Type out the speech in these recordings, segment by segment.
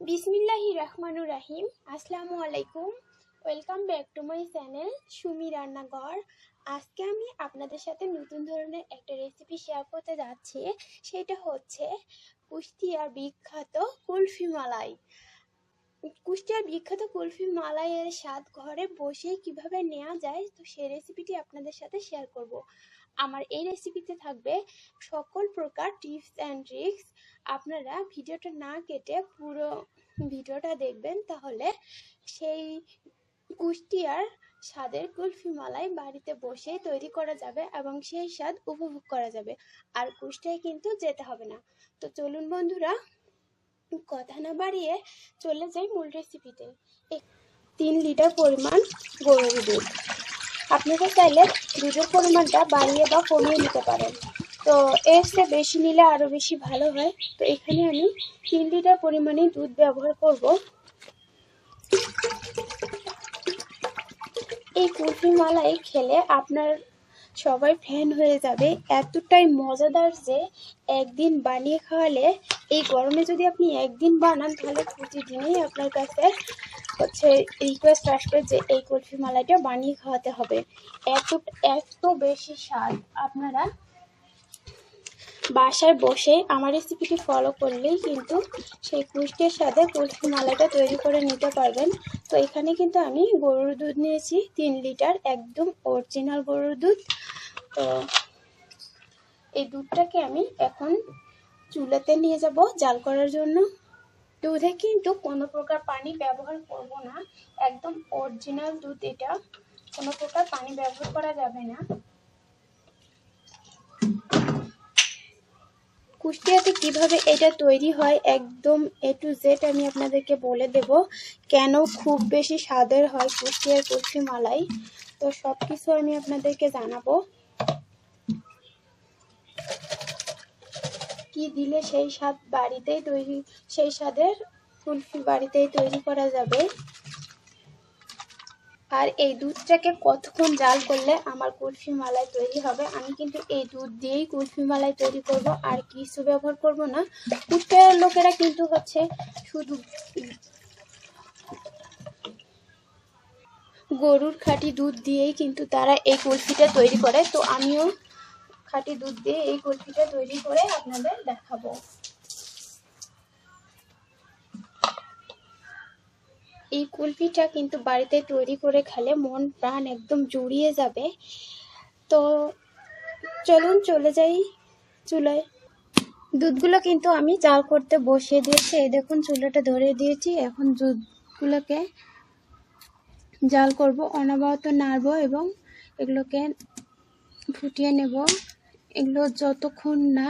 বিসমিল্লাহি রহমানুর রাহিম। আসসালামু আলাইকুম। Welcome back to my channel Sumi রান্নাঘর। আজকে আমি আপনাদের সাথে নতুন ধরনের একটা রেসিপি শেয়ার করতে যাচ্ছি। সেটা হচ্ছে কুষ্টিয়ার বিখ্যাত কুলফি মালাই। কুষ্টিয়ার বিখ্যাত কুলফি মালাইয়ের স্বাদ ঘরে বসেই কীভাবে নেওয়া যায়, তো সেই রেসিপিটি আপনাদের সাথে শেয়ার করব। আমার এই রেসিপিতে থাকবে সকল প্রকার টিপস অ্যান্ড ট্রিক্স আপনারা ভিডিওটা না কেটে পুরো ভিডিওটা দেখবেন, তাহলে সেই কুষ্টিয়ার স্বাদের কুলফি মালাই বাড়িতে বসে তৈরি করা যাবে এবং সেই স্বাদ উপভোগ করা যাবে। আর কুষ্টিয়ায় কিন্তু যেতে হবে না। তো চলুন বন্ধুরা, কথা না বাড়িয়ে চলে যাই মূল রেসিপিতে তিন লিটার পরিমাণ গরুর দুধ। আপনারা চাইলে দুধের পরিমাণটা বাড়িয়ে বা কমিয়ে নিতে পারেন। তো এর চেয়ে বেশি নিলে আরও বেশি ভালো হয়। তো এখানে আমি তিন লিটার পরিমাণে দুধ ব্যবহার করব। এই কুলফি মালাই খেলে আপনার সবাই ফ্যান হয়ে যাবে। এতটাই মজাদার যে একদিন বানিয়ে খাওয়ালে, এই গরমে যদি আপনি একদিন বানান, তাহলে প্রতিদিনই আপনার কাছে হচ্ছে রিকোয়েস্ট আসবে যে এই কুলফি মালাইটা বানিয়ে খাওয়াতে হবে। এত এত বেশি স্বাদ। আপনারা বাসায় বসে আমার রেসিপিটি ফলো করলেই কিন্তু সেই কুষ্টির সাথে কুলফি মালাইটা তৈরি করে নিতে পারবেন। তো এখানে কিন্তু আমি গরুর দুধ নিয়েছি, তিন লিটার একদম অরিজিনাল গরুর দুধ। তো এই দুধটাকে আমি এখন চুলাতে নিয়ে যাব জাল করার জন্য। দুধে কিন্তু কোনো প্রকার পানি ব্যবহার করব না, একদম অরিজিনাল দুধ এটা। কোনো প্রকার পানি ব্যবহার করা যাবে না। কুষ্টিয়াতে কীভাবে এটা তৈরি হয় একদম এ টু জেড আমি আপনাদেরকে বলে দেব। কেন খুব বেশি স্বাদের হয় কুষ্টিয়ার কুলফি মালাই তো সব কিছু আমি আপনাদেরকে জানাব। কি দিলে সেই স্বাদ বাড়িতেই তৈরি, সেই স্বাদের কুলফি বাড়িতেই তৈরি করা যাবে? আর এই দুধটাকে কতক্ষণ জাল করলে আমার কুলফি মালাই তৈরি হবে? আমি কিন্তু এই দুধ দিয়েই কুলফি মালাই তৈরি করব, আর কিছু ব্যবহার করব না। কুষ্টিয়ার লোকেরা কিন্তু হচ্ছে শুধু গরুর খাঁটি দুধ দিয়েই কিন্তু তারা এই কুলফিটা তৈরি করে। তো আমিও খাঁটি দুধ দিয়ে এই কুলফিটা তৈরি করে আপনাদের দেখাবো। এই কুলফিটা কিন্তু বাড়িতে তৈরি করে খেলে মন, প্রাণ একদম জুড়িয়ে যাবে। তো চলুন চলে যাই চুলায়। দুধগুলো কিন্তু আমি জাল করতে বসিয়ে দিয়েছি। এই দেখুন, চুলাটা ধরে দিয়েছি। এখন দুধগুলোকে জাল করব। অনবরত নাড়বো এবং এগুলোকে ফুটিয়ে নেব। এগুলো যতক্ষণ না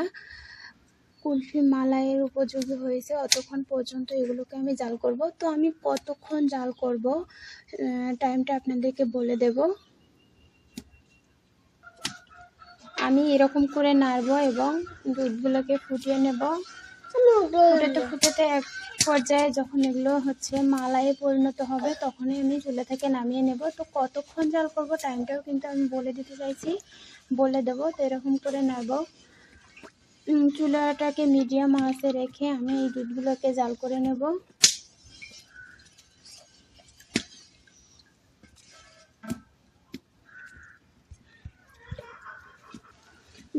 কুলফি মালাইয়ের উপযোগী হয়েছে অতক্ষণ পর্যন্ত এগুলোকে আমি জাল করব। তো আমি কতক্ষণ জাল করব টাইমটা আপনাদেরকে বলে দেব। আমি এরকম করে নাড়বো এবং দুধগুলোকে ফুটিয়ে নেব। ফুটাতে ফুটাতে এক পর্যায়ে যখন এগুলো হচ্ছে মালাইয়ে পরিণত হবে, তখনই আমি চুলা থেকে নামিয়ে নেব। তো কতক্ষণ জাল করব টাইমটাও কিন্তু আমি বলে দিতে চাইছি। বলে দেবো, তো এরকম করে নাড়বো। চুলাটাকে মিডিয়াম আঁচে রেখে আমি এই দুধগুলোকে জাল করে নেব।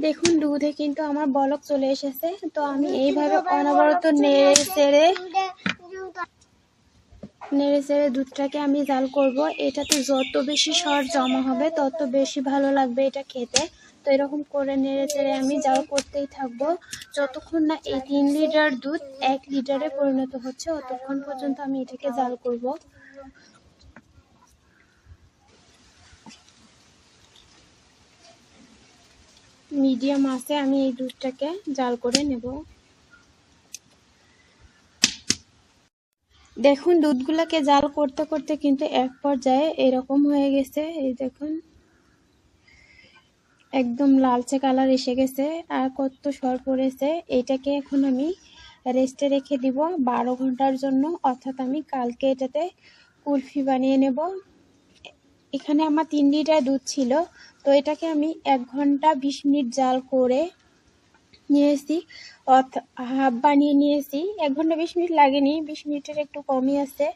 দেখুন, দুধে কিন্তু আমার বলক চলে এসেছে। তো আমি এইভাবে অনবরত নেড়ে চেড়ে নেড়ে চেড়ে দুধটাকে আমি জাল করব। এটাতে যত বেশি সর জমা হবে, তত বেশি ভালো লাগবে এটা খেতে। এরকম করে নেড়ে চেড়ে আমি জাল করতেই থাকব। যতক্ষণ না এই তিন লিটার দুধ এক লিটারে পরিণত হচ্ছে ততক্ষণ পর্যন্ত আমি এটাকে জাল করব। মিডিয়াম আছে, আমি এই দুধটাকে জাল করে নেব। দেখুন, দুধগুলোকে জাল করতে করতে কিন্তু এক পর্যায়ে এরকম হয়ে গেছে। এই দেখুন। একদম লালচে কালার এসে গেছে। আর কত সর পড়েছে। এটাকে এখন আমি রেস্টে রেখে দিব বারো ঘণ্টার জন্য। অর্থাৎ আমি কালকে এটাতে কুলফি বানিয়ে নেব। এখানে আমার তিন লিটার দুধ ছিল। তো এটাকে আমি এক ঘণ্টা বিশ মিনিট জাল করে নিয়েছি। অর্থাৎ হাফ বানিয়ে নিয়েছি। এক ঘণ্টা বিশ মিনিট লাগেনি। বিশ মিনিটের একটু কমই আছে।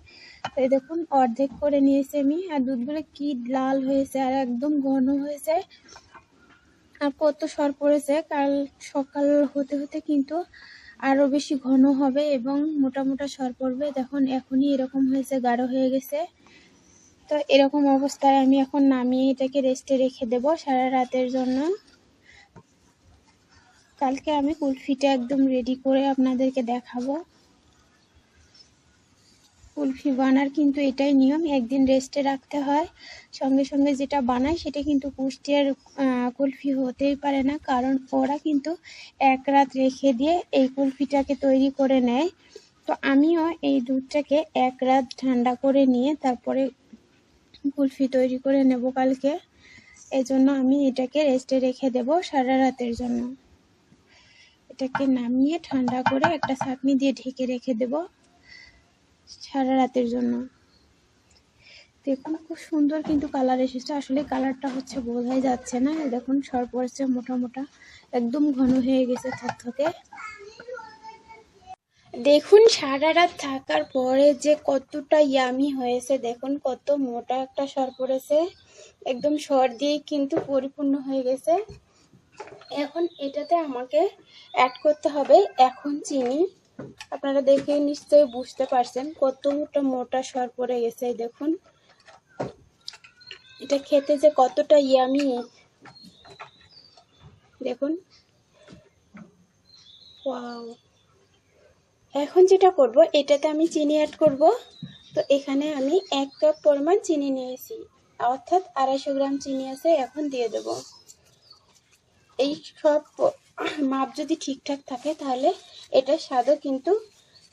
তো দেখুন, অর্ধেক করে নিয়েছি আমি। আর দুধগুলো কি লাল হয়েছে আর একদম ঘন হয়েছে। কত সর পড়েছে, কাল সকাল হতে হতে কিন্তু আরও বেশি ঘন হবে এবং মোটা মোটা সর পড়বে। দেখুন, এখনই এরকম হয়েছে, গাঢ় হয়ে গেছে। তো এরকম অবস্থায় আমি এখন নামিয়ে এটাকে রেস্টে রেখে দেব সারা রাতের জন্য। কালকে আমি কুলফিটা একদম রেডি করে আপনাদেরকে দেখাবো। কুলফি বানার কিন্তু এটাই নিয়ম, একদিন রেস্টে রাখতে হয়। সঙ্গে সঙ্গে যেটা বানায় সেটা কিন্তু পুষ্টি আর কুলফি হতেই পারে না, কারণ ওরা কিন্তু এক রাত রেখে দিয়ে এই কুলফিটাকে তৈরি করে নেয়। তো আমিও এই দুধটাকে এক রাত ঠান্ডা করে নিয়ে তারপরে কুলফি তৈরি করে নেব কালকে। এজন্য আমি এটাকে রেস্টে রেখে দেব সারা রাতের জন্য। এটাকে নামিয়ে ঠান্ডা করে একটা ছাঁকনি দিয়ে ঢেকে রেখে দেব। সারা রাতের জন্য। দেখুন, খুব সুন্দর কিন্তু কালার এসেছে। আসলে কালারটা হচ্ছে বোঝাই যাচ্ছে না। দেখুন সর পড়েছে মোটা মোটা। একদম ঘন হয়ে গেছে থকথকে। দেখুন, সারা রাত থাকার পরে যে কতটা ইয়ামি হয়েছে। দেখুন, কত মোটা একটা সর পড়েছে একদম সর দিয়ে কিন্তু পরিপূর্ণ হয়ে গেছে। এখন এটাতে আমাকে অ্যাড করতে হবে এখন চিনি। আপনারা দেখে নিশ্চয়ই বুঝতে পারছেন কত মোটা মোটা সর পড়ে গেছে দেখুন। এটা খেতে যে কতটা ইয়ামি দেখুন। এখন যেটা করব, এটাতে আমি চিনি অ্যাড করব। তো এখানে আমি এক কাপ পরিমাণ চিনি নিয়েছি। অর্থাৎ আড়াইশো গ্রাম চিনি আছে, এখন দিয়ে দেব। এই সব মাপ যদি ঠিকঠাক থাকে তাহলে এটার স্বাদও কিন্তু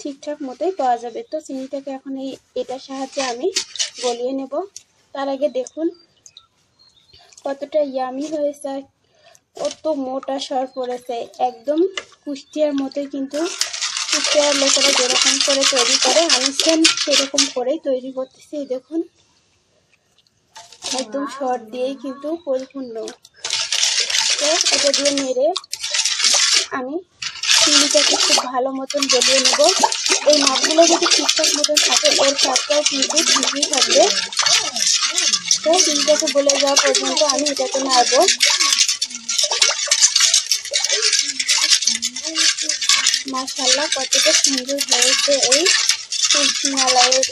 ঠিকঠাক মতোই পাওয়া যাবে। তো চিনিটাকে এখন এই এটার সাহায্যে আমি গলিয়ে নেব। তার আগে দেখুন কতটা ইয়ামি হয়েছে কত মোটা সর পড়েছে। একদম কুষ্টিয়ার মতোই কিন্তু কুষ্টিয়ার লোকেরা যেরকম করে তৈরি করে, আমি সেম সেরকম করেই তৈরি করতেছি। দেখুন, একদম সর দিয়েই কিন্তু পরিপূর্ণ। এটা দিয়ে নেড়ে আমি চিনিটাকে খুব ভালো মতন গলিয়ে নেব। এই মাছগুলো যদি ঠিকঠাক মতন থাকে, এর স্বাদটাও কিন্তু ঠিকই থাকবে। তো চিনিটাকে গলে যাওয়া পর্যন্ত আমি এটাকে নাড়বো। মাশাল্লাহ কতটা সুন্দর হয়েছে এই মালাইয়ের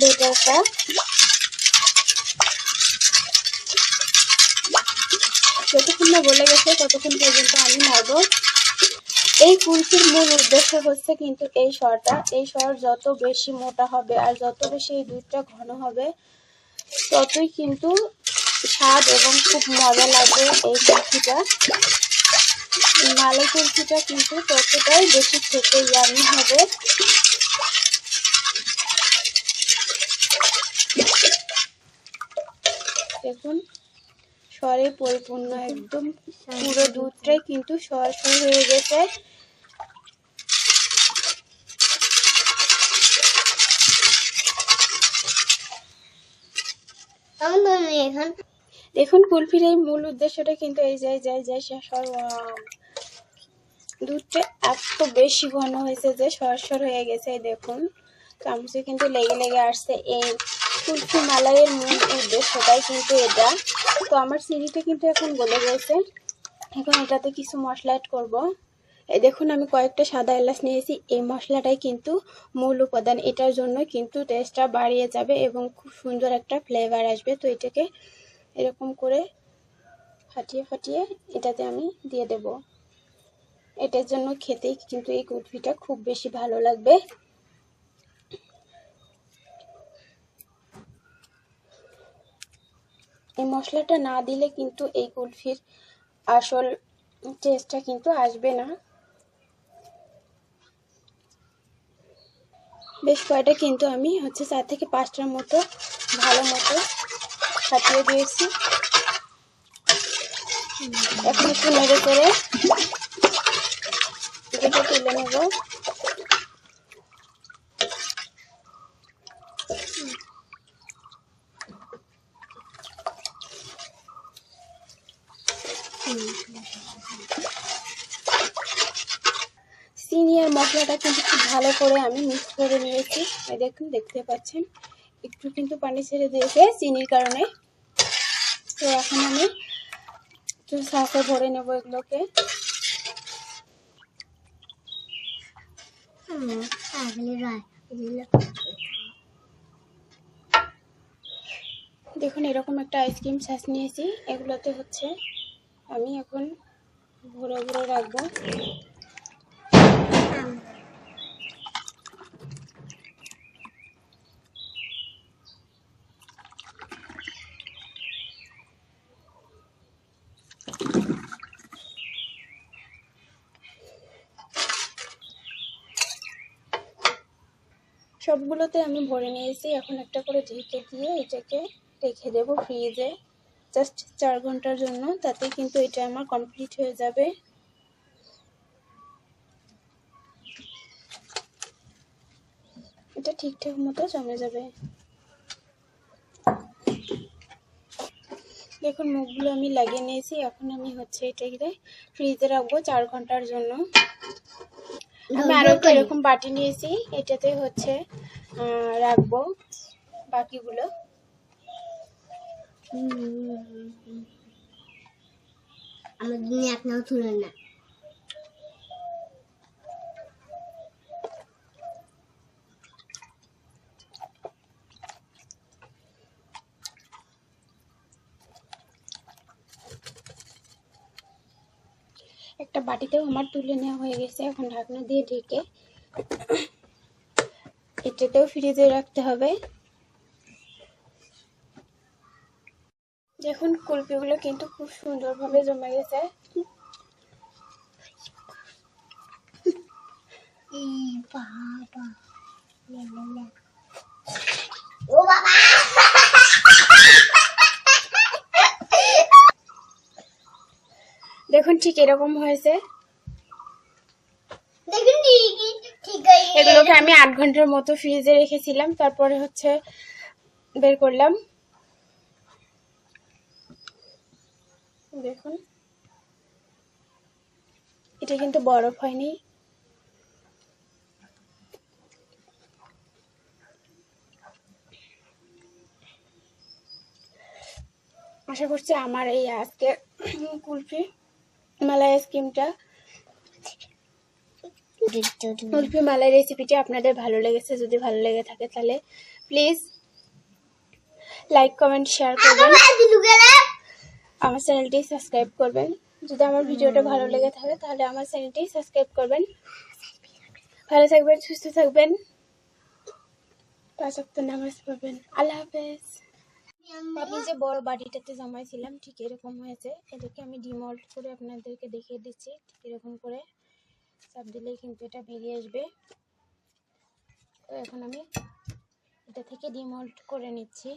বেটারটা যতক্ষণ না গলে গেছে, ততক্ষণ পর্যন্ত আমি নাড়বো এই কুলফির মূল উদ্দেশ্য হচ্ছে কিন্তু এই স্বরটা এই স্বর যত বেশি মোটা হবে আর যত বেশি এই দুধটা ঘন হবে, ততই কিন্তু স্বাদ এবং খুব মজা লাগবে এই কুলফিটা। মালাই কুলফিটা কিন্তু ততটাই বেশি খেতে ইয়ামি হবে। দেখুন। স্বরে পরিপূর্ণ একদম পুরো দুধটাই কিন্তু স্বর স্বর হয়ে গেছে। দেখুন কুলফির এই মূল উদ্দেশ্যটা কিন্তু এই যায় যায় যায় সর দুধটা এত বেশি ঘন হয়েছে যে সরসর হয়ে গেছে দেখুন। চামচে কিন্তু লেগে লেগে আসছে। এই কুলফি মালাইয়ের মূল উদ্দেশ্যটাই কিন্তু এটা। তো আমার চিনিটা কিন্তু এখন গলে গেছে। এখন এটাতে কিছু মশলা অ্যাড করব। দেখুন, আমি কয়েকটা সাদা এলাচ নিয়েছি। এই মশলাটাই কিন্তু মূল উপাদান। এটার জন্য কিন্তু টেস্টটা বাড়িয়ে যাবে এবং খুব সুন্দর একটা ফ্লেভার আসবে। তো এটাকে এরকম করে ফাটিয়ে ফাটিয়ে এটাতে আমি দিয়ে দেব। এটার জন্য খেতেই কিন্তু এই কুলফিটা খুব বেশি ভালো লাগবে। এই মশলাটা না দিলে কিন্তু এই কুলফির আসল টেস্টটা কিন্তু আসবে না। বেশ কয়টা কিন্তু আমি হচ্ছে চার থেকে পাঁচটার মতো ভালো মতো ফাটিয়ে দিয়েছি। এখন একটু নেড়ে করে তুলে নেব। সিনিয়র মশলাটা কিন্তু খুব ভালো করে আমি মিক্স করে নিয়েছি। দেখুন, দেখতে পাচ্ছেন? একটু কিন্তু পানি ছেড়ে দিয়েছে চিনির কারণে। তো এখন আমি একটু সাথে ভরে নেব এগুলোকে। দেখুন, এরকম একটা আইসক্রিম শ্বাস নিয়েছি। এগুলোতে হচ্ছে আমি এখন ভরে ভরে রাখব। সবগুলোতে আমি ভরে নিয়েছি। এখন একটা করে ঢেকে দিয়ে এটাকে রেখে দেব ফ্রিজে জাস্ট চার ঘণ্টার জন্য তাতে কিন্তু এটা আমার কমপ্লিট হয়ে যাবে। এটা ঠিকঠাক মতো জমে যাবে। দেখুন মুখগুলো আমি লাগিয়ে নিয়েছি। এখন আমি হচ্ছে এটাকে ফ্রিজে রাখব চার ঘণ্টার জন্য। আমি আরও একটা এরকম বাটি নিয়েছি। এটাতে হচ্ছে রাখব বাকিগুলো। আমার দিনে এক নাও তুলেন না একটা বাটিতেও আমার তুলে নেওয়া হয়ে গেছে, এখন ঢাকনা দিয়ে ঢেকে এটাতেও ফ্রিজে রাখতে হবে। দেখুন কুলপিগুলো কিন্তু খুব সুন্দরভাবে জমে গেছে। ও বাবা! দেখুন ঠিক এরকম হয়েছে। এগুলোকে আমি আট ঘণ্টার মতো ফ্রিজে রেখেছিলাম। তারপরে হচ্ছে বের করলাম। দেখুন। এটা কিন্তু বরফ হয়নি। আশা করছি আমার এই আজকে কুলফি, মালাই আইসক্রিমটা কুলফি, মালাই রেসিপিটি আপনাদের ভালো লেগেছে, যদি ভালো লেগে থাকে তাহলে প্লিজ লাইক কমেন্ট শেয়ার করবেন। আমার চ্যানেলটি সাবস্ক্রাইব করবেন। যদি আমার ভিডিওটা ভালো লেগে থাকে, তাহলে আমার চ্যানেলটি সাবস্ক্রাইব করবেন। ভালো থাকবেন, সুস্থ থাকবেন। পাঁচ সপ্তাহ নামাজ পাবেন আল্লাহ হাফেজ। আমি যে বড় বাড়িটাতে জমাইছিলাম, ঠিক এরকম হয়েছে। এটাকে আমি ডিমল্ট করে আপনাদেরকে দেখিয়ে দিচ্ছি, ঠিক এরকম করে। চাপ দিলেই কিন্তু এটা বেরিয়ে আসবে। তো এখন আমি এটা থেকে ডিমল্ট করে নিচ্ছি।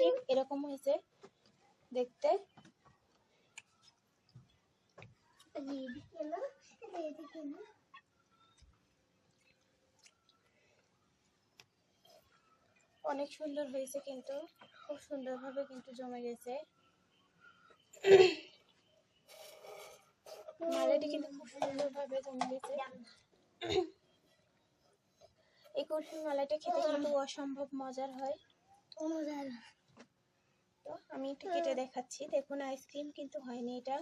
ঠিক এরকম হয়েছে দেখতে। অনেক সুন্দর হয়েছে কিন্তু, খুব সুন্দরভাবে কিন্তু জমে গেছে। মালাটি কিন্তু খুব সুন্দরভাবে জমে গেছে। এই কুলফি মালাটা খেতে কিন্তু অসম্ভব মজার হয়। তো আমি একটু কেটে দেখাচ্ছি। দেখুন আইসক্রিম কিন্তু হয়নি এটা।